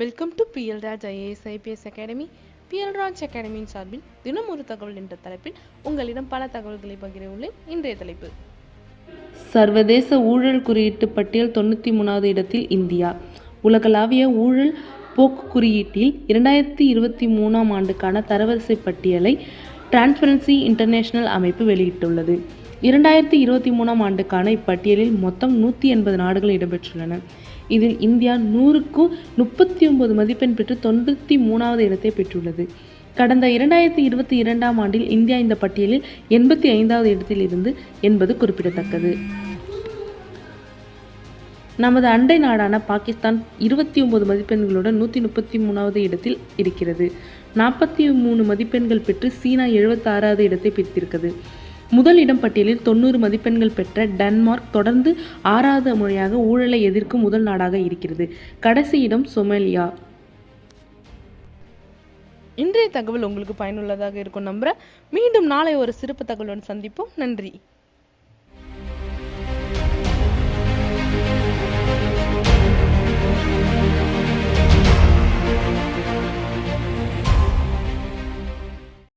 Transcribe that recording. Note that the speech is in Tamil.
Welcome to P L Raj IAS IPS academy P L Raj அகாடமியின் சார்பில் தினம் ஒரு தகவல் என்ற தலைப்பில் உங்களிடம் பல தகவல்களை பகிர உள்ளேன் இன்றைய தலைப்பு. சர்வதேச ஊழல் குறியீட்டு பட்டியல் தொண்ணூற்றி மூணாவது இடத்தில் இந்தியா. உலகளாவிய ஊழல் போக்கு குறியீட்டில் இரண்டாயிரத்தி இருபத்தி மூணாம் ஆண்டுக்கான தரவரிசை பட்டியலை டிரான்ஸ்பரன்சி இன்டர்நேஷனல் அமைப்பு வெளியிட்டுள்ளது. இரண்டாயிரத்தி இருபத்தி மூணாம் ஆண்டுக்கான இப்பட்டியலில் மொத்தம் நூற்றி எண்பது நாடுகள் இடம்பெற்றுள்ளன. இதில் இந்தியா நூறுக்கும் முப்பத்தி ஒன்பது மதிப்பெண் பெற்று தொண்ணூற்றி மூணாவது இடத்தை பெற்றுள்ளது. கடந்த இரண்டாயிரத்தி இருபத்தி இரண்டாம் ஆண்டில் இந்தியா இந்த பட்டியலில் எண்பத்தி ஐந்தாவது இடத்தில் இருந்து என்பது குறிப்பிடத்தக்கது. நமது அண்டை நாடான பாகிஸ்தான் இருபத்தி ஒன்பது மதிப்பெண்களுடன் நூற்றி முப்பத்தி மூணாவது இடத்தில் இருக்கிறது. நாற்பத்தி மூணு மதிப்பெண்கள் பெற்று சீனா எழுபத்தாறாவது இடத்தை பிடித்திருக்கிறது முதல் இடம் பட்டியலில் தொண்ணூறு மதிப்பெண்கள் பெற்ற டென்மார்க் தொடர்ந்து ஆறாவது முறையாக ஊழலை எதிர்க்கும் முதல் நாடாக இருக்கிறது. கடைசி இடம் சொமேலியா. இன்றைய தகவல் உங்களுக்கு பயனுள்ளதாக இருக்கும் நம்புற மீண்டும் நாளை ஒரு சிறப்பு தகவலுடன் சந்திப்போம். நன்றி.